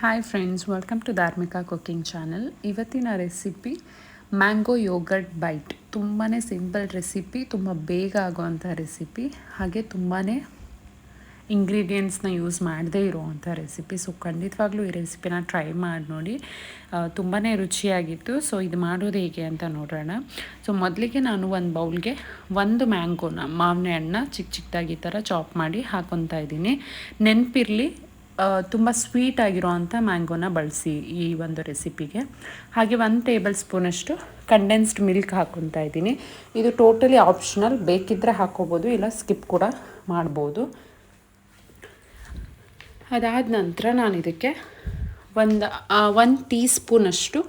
Hi friends welcome to Dharmika cooking channel ಇವತ್ತಿನ recipe mango yogurt bite ತುಂಬಾ simple recipe ತುಂಬ ಬೇಗ ಆಗುವಂಥ ರೆಸಿಪಿ ಹಾಗೆ ತುಂಬಾ ಇಂಗ್ರೀಡಿಯೆಂಟ್ಸ್ನ ಯೂಸ್ ಮಾಡದೇ ಇರುವಂಥ ರೆಸಿಪಿ ಸೊ ಖಂಡಿತವಾಗ್ಲೂ ಈ ರೆಸಿಪಿನ ಟ್ರೈ ಮಾಡಿ ನೋಡಿ. ತುಂಬಾ ರುಚಿಯಾಗಿತ್ತು. ಸೊ ಇದು ಮಾಡೋದು ಹೇಗೆ ಅಂತ ನೋಡೋಣ. ಸೊ ಮೊದಲಿಗೆ ನಾನು ಒಂದು ಬೌಲ್ಗೆ ಒಂದು ಮ್ಯಾಂಗೋನ ಮಾವಿನ ಹಣ್ಣನ್ನ ಚಿಕ್ಕ ಚಿಕ್ಕದಾಗಿ ಈ ಥರ ಚಾಪ್ ಮಾಡಿ ಹಾಕೊತಾ ಇದ್ದೀನಿ. ನೆನಪಿರಲಿ ತುಂಬ ಸ್ವೀಟ್ ಆಗಿರೋವಂಥ ಮ್ಯಾಂಗೋನ ಬಳಸಿ ಈ ಒಂದು ರೆಸಿಪಿಗೆ ಹಾಗೆ ಒಂದು ಟೇಬಲ್ ಸ್ಪೂನಷ್ಟು ಕಂಡೆನ್ಸ್ಡ್ ಮಿಲ್ಕ್ ಹಾಕೊತಾ ಇದ್ದೀನಿ. ಇದು ಟೋಟಲಿ ಆಪ್ಷನಲ್ ಬೇಕಿದ್ದರೆ ಹಾಕೋಬೋದು, ಇಲ್ಲ ಸ್ಕಿಪ್ ಕೂಡ ಮಾಡ್ಬೋದು. ಅದಾದ ನಂತರ ನಾನು ಇದಕ್ಕೆ ಒಂದು ಒಂದು ಟೀ ಸ್ಪೂನಷ್ಟು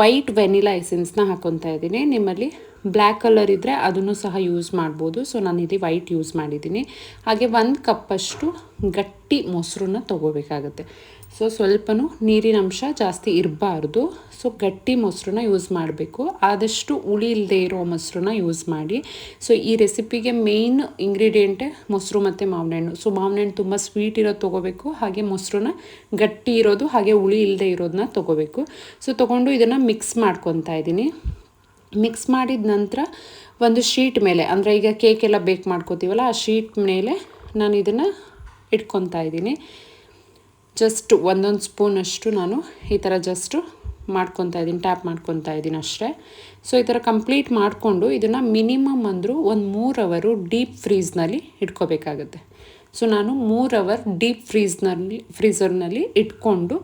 ವೈಟ್ ವೆನಿಲಾ ಎಸೆನ್ಸ್ನ ಹಾಕೊತಾ ಇದ್ದೀನಿ. ನಿಮ್ಮಲ್ಲಿ ಬ್ಲ್ಯಾಕ್ ಕಲರ್ ಇದ್ದರೆ ಅದನ್ನು ಸಹ ಯೂಸ್ ಮಾಡ್ಬೋದು. ಸೊ, ನಾನು ಇಲ್ಲಿ ವೈಟ್ ಯೂಸ್ ಮಾಡಿದ್ದೀನಿ. ಹಾಗೆ ಒಂದು ಕಪ್ಪಷ್ಟು ಗಟ್ಟಿ ಮೊಸರನ್ನ ತೊಗೋಬೇಕಾಗುತ್ತೆ. ಸೊ, ಸ್ವಲ್ಪನೂ ನೀರಿನ ಅಂಶ ಜಾಸ್ತಿ ಇರಬಾರ್ದು. ಸೊ, ಗಟ್ಟಿ ಮೊಸರನ್ನ ಯೂಸ್ ಮಾಡಬೇಕು. ಆದಷ್ಟು ಹುಳಿ ಇಲ್ಲದೆ ಇರೋ ಮೊಸರನ್ನ ಯೂಸ್ ಮಾಡಿ. ಸೊ, ಈ ರೆಸಿಪಿಗೆ ಮೇಯ್ನ್ ಇಂಗ್ರೀಡಿಯೆಂಟೇ ಮೊಸರು ಮತ್ತು ಮಾವಿನಹಣ್ಣು. ಸೊ, ಮಾವಿನಹಣ್ಣು ತುಂಬ ಸ್ವೀಟ್ ಇರೋದು ತೊಗೋಬೇಕು. ಹಾಗೆ ಮೊಸರನ್ನ ಗಟ್ಟಿ ಇರೋದು, ಹಾಗೆ ಹುಳಿ ಇಲ್ಲದೆ ಇರೋದನ್ನ ತೊಗೋಬೇಕು. ಸೊ, ತೊಗೊಂಡು ಇದನ್ನು ಮಿಕ್ಸ್ ಮಾಡ್ಕೊತಾ ಇದ್ದೀನಿ. ಮಿಕ್ಸ್ ಮಾಡಿದ ನಂತರ ಒಂದು ಶೀಟ್ ಮೇಲೆ, ಅಂದರೆ ಈಗ ಕೇಕ್ ಎಲ್ಲ ಬೇಕ್ ಮಾಡ್ಕೋತೀವಲ್ಲ, ಆ ಶೀಟ್ ಮೇಲೆ ನಾನು ಇದನ್ನು ಇಟ್ಕೊತಾ ಇದ್ದೀನಿ. ಜಸ್ಟ್ ಒಂದೊಂದು ಸ್ಪೂನಷ್ಟು ನಾನು ಈ ಥರ ಜಸ್ಟು ಮಾಡ್ಕೊತಾ ಇದ್ದೀನಿ ಟ್ಯಾಪ್ ಮಾಡ್ಕೊತಾ ಇದ್ದೀನಿ ಅಷ್ಟೇ. ಸೊ ಈ ಥರ ಕಂಪ್ಲೀಟ್ ಮಾಡಿಕೊಂಡು ಇದನ್ನು ಮಿನಿಮಮ್ ಅಂದರೂ ಒಂದು ಮೂರು ಅವರು ಡೀಪ್ ಫ್ರೀಸ್ನಲ್ಲಿ ಇಟ್ಕೋಬೇಕಾಗುತ್ತೆ. ಸೊ ನಾನು ಮೂರು ಅವರ್ ಡೀಪ್ ಫ್ರೀಸ್ನಲ್ಲಿ ಫ್ರೀಝರ್ನಲ್ಲಿ ಇಟ್ಕೊಂಡು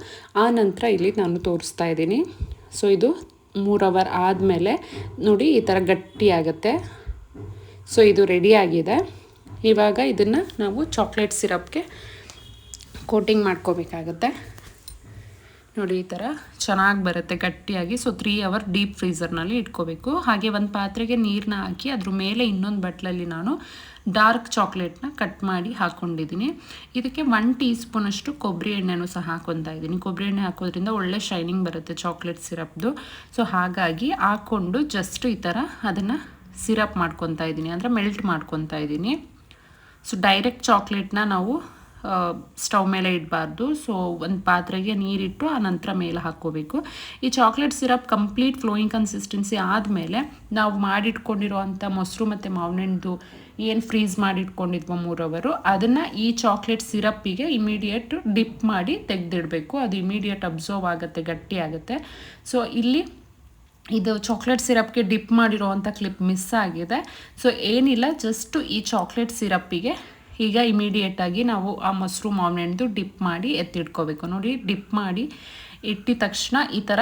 ಆ ನಂತರ ಇಲ್ಲಿ ನಾನು ತೋರಿಸ್ತಾ ಇದ್ದೀನಿ. ಸೊ ಇದು ಮೂರು ಅವರ್ ಆದಮೇಲೆ ನೋಡಿ ಈ ಥರ ಗಟ್ಟಿಯಾಗುತ್ತೆ ಸೊ ಇದು ರೆಡಿಯಾಗಿದೆ ಇವಾಗ ಇದನ್ನು ನಾವು ಚಾಕ್ಲೇಟ್ ಸಿರಪ್ಗೆ ಕೋಟಿಂಗ್ ಮಾಡ್ಕೋಬೇಕಾಗತ್ತೆ. ನೋಡಿ ಈ ಥರ ಚೆನ್ನಾಗಿ ಬರುತ್ತೆ ಗಟ್ಟಿಯಾಗಿ. ಸೊ ತ್ರೀ ಅವರ್ ಡೀಪ್ ಫ್ರೀಸರ್ನಲ್ಲಿ ಇಟ್ಕೋಬೇಕು. ಹಾಗೆ ಒಂದು ಪಾತ್ರೆಗೆ ನೀರನ್ನ ಹಾಕಿ ಅದ್ರ ಮೇಲೆ ಇನ್ನೊಂದು ಬಟ್ಲಲ್ಲಿ ನಾನು ಡಾರ್ಕ್ ಚಾಕ್ಲೇಟ್ನ ಕಟ್ ಮಾಡಿ ಹಾಕ್ಕೊಂಡಿದ್ದೀನಿ ಇದಕ್ಕೆ ಒನ್ ಟೀ ಸ್ಪೂನಷ್ಟು ಕೊಬ್ಬರಿ ಎಣ್ಣೆನೂ ಸಹ ಹಾಕೊತಾ ಇದ್ದೀನಿ. ಕೊಬ್ಬರಿ ಎಣ್ಣೆ ಹಾಕೋದ್ರಿಂದ ಒಳ್ಳೆ ಶೈನಿಂಗ್ ಬರುತ್ತೆ ಚಾಕ್ಲೇಟ್ ಸಿರಪ್ದು ಸೊ ಹಾಗಾಗಿ ಹಾಕ್ಕೊಂಡು ಜಸ್ಟ್ ಈ ಥರ ಅದನ್ನು ಸಿರಪ್ ಮಾಡ್ಕೊತಾ ಇದ್ದೀನಿ. ಅಂದರೆ ಮೆಲ್ಟ್ ಮಾಡ್ಕೊತಾ ಇದ್ದೀನಿ. ಸೊ ಡೈರೆಕ್ಟ್ ಚಾಕ್ಲೇಟ್ನ ನಾವು ಸ್ಟವ್ ಮೇಲೆ ಇಡಬಾರ್ದು. ಸೊ ಒಂದು ಪಾತ್ರೆಗೆ ನೀರಿಟ್ಟು ಆ ನಂತರ ಮೇಲೆ ಹಾಕ್ಕೋಬೇಕು. ಈ chocolate syrup complete flowing consistency ಆದಮೇಲೆ ನಾವು ಮಾಡಿಟ್ಕೊಂಡಿರುವಂಥ ಮೊಸರು ಮತ್ತು ಮಾವಿನಣ್ಣು ಏನು ಫ್ರೀಸ್ ಮಾಡಿಟ್ಕೊಂಡಿದ್ವೋ ಮೂರವರು, ಅದನ್ನು ಈ ಚಾಕ್ಲೇಟ್ ಸಿರಪ್ಪಿಗೆ ಇಮಿಡಿಯೇಟ್ ಡಿಪ್ ಮಾಡಿ ತೆಗೆದಿಡಬೇಕು. ಅದು ಇಮಿಡಿಯೇಟ್ ಅಬ್ಸರ್ವ್ ಆಗುತ್ತೆ, ಗಟ್ಟಿ ಆಗುತ್ತೆ. ಸೊ ಇಲ್ಲಿ ಇದು ಚಾಕ್ಲೇಟ್ ಸಿರಪ್ಗೆ ಡಿಪ್ ಮಾಡಿರೋವಂಥ ಕ್ಲಿಪ್ ಮಿಸ್ ಆಗಿದೆ. ಸೊ ಏನಿಲ್ಲ ಜಸ್ಟು ಈ ಚಾಕ್ಲೇಟ್ ಸಿರಪ್ಪಿಗೆ ಈಗ ಇಮಿಡಿಯೇಟಾಗಿ ನಾವು ಆ ಮೊಸರು ಮಾವಿನಣ್ಣು ಡಿಪ್ ಮಾಡಿ ಎತ್ತಿಟ್ಕೋಬೇಕು. ನೋಡಿ ಡಿಪ್ ಮಾಡಿ ಇಟ್ಟಿದ ತಕ್ಷಣ ಈ ಥರ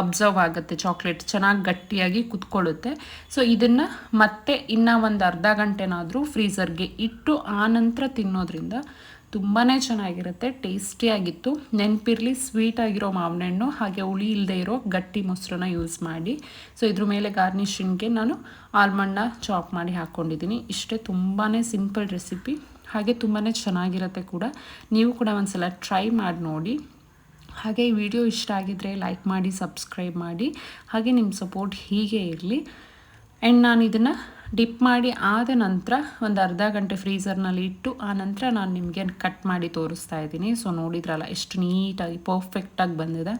ಅಬ್ಸರ್ವ್ ಆಗುತ್ತೆ. ಚಾಕ್ಲೇಟ್ ಚೆನ್ನಾಗಿ ಗಟ್ಟಿಯಾಗಿ ಕುತ್ಕೊಳ್ಳುತ್ತೆ. ಸೊ ಇದನ್ನು ಮತ್ತೆ ಇನ್ನೂ ಒಂದು ಅರ್ಧ ಗಂಟೆನಾದರೂ ಫ್ರೀಸರ್ಗೆ ಇಟ್ಟು ಆ ನಂತರ ತಿನ್ನೋದ್ರಿಂದ ತುಂಬಾ ಚೆನ್ನಾಗಿರುತ್ತೆ. ಟೇಸ್ಟಿಯಾಗಿತ್ತು ನೆನಪಿರಲಿ ಸ್ವೀಟಾಗಿರೋ ಮಾವಿನಣ್ಣು ಹಾಗೆ ಹುಳಿ ಇಲ್ಲದೆ ಇರೋ ಗಟ್ಟಿ ಮೊಸರನ್ನ ಯೂಸ್ ಮಾಡಿ. ಸೊ ಇದ್ರ ಮೇಲೆ ಗಾರ್ನಿಷಿಂಗ್ಗೆ ನಾನು ಆಲ್ಮಂಡ್ನ ಚಾಪ್ ಮಾಡಿ ಹಾಕ್ಕೊಂಡಿದ್ದೀನಿ ಇಷ್ಟೇ ತುಂಬಾ ಸಿಂಪಲ್ ರೆಸಿಪಿ ಹಾಗೆ ತುಂಬಾ ಚೆನ್ನಾಗಿರುತ್ತೆ ಕೂಡ. ನೀವು ಕೂಡ ಒಂದ್ಸಲ ಟ್ರೈ ಮಾಡಿ ನೋಡಿ. ಹಾಗೆ ಈ ವಿಡಿಯೋ ಇಷ್ಟ ಆಗಿದ್ದರೆ ಲೈಕ್ ಮಾಡಿ ಸಬ್ಸ್ಕ್ರೈಬ್ ಮಾಡಿ. ಹಾಗೆ ನಿಮ್ಮ ಸಪೋರ್ಟ್ ಹೀಗೆ ಇರಲಿ. ಆ್ಯಂಡ್ ನಾನು ಇದನ್ನು ಡಿಪ್ ಮಾಡಿ ಆದ ನಂತರ ಒಂದು ಅರ್ಧ ಗಂಟೆ ಫ್ರೀಸರ್ನಲ್ಲಿ ಇಟ್ಟು ಆ ನಂತರ ನಾನು ನಿಮಗೆ ಕಟ್ ಮಾಡಿ ತೋರಿಸ್ತಾ ಇದ್ದೀನಿ. ಸೊ ನೋಡಿದ್ರಲ್ಲ ಎಷ್ಟು ನೀಟಾಗಿ ಪರ್ಫೆಕ್ಟಾಗಿ ಬಂದಿದೆ.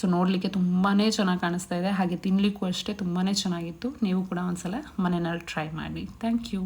ಸೊ ನೋಡಲಿಕ್ಕೆ ತುಂಬಾ ಚೆನ್ನಾಗಿ ಕಾಣಿಸ್ತಾ ಇದೆ. ಹಾಗೆ ತಿನ್ನಲಿಕ್ಕೂ ಅಷ್ಟೇ ತುಂಬಾ ಚೆನ್ನಾಗಿತ್ತು. ನೀವು ಕೂಡ ಒಂದ್ಸಲ ಮನೆಯಲ್ಲಿ ಟ್ರೈ ಮಾಡಿ. Thank you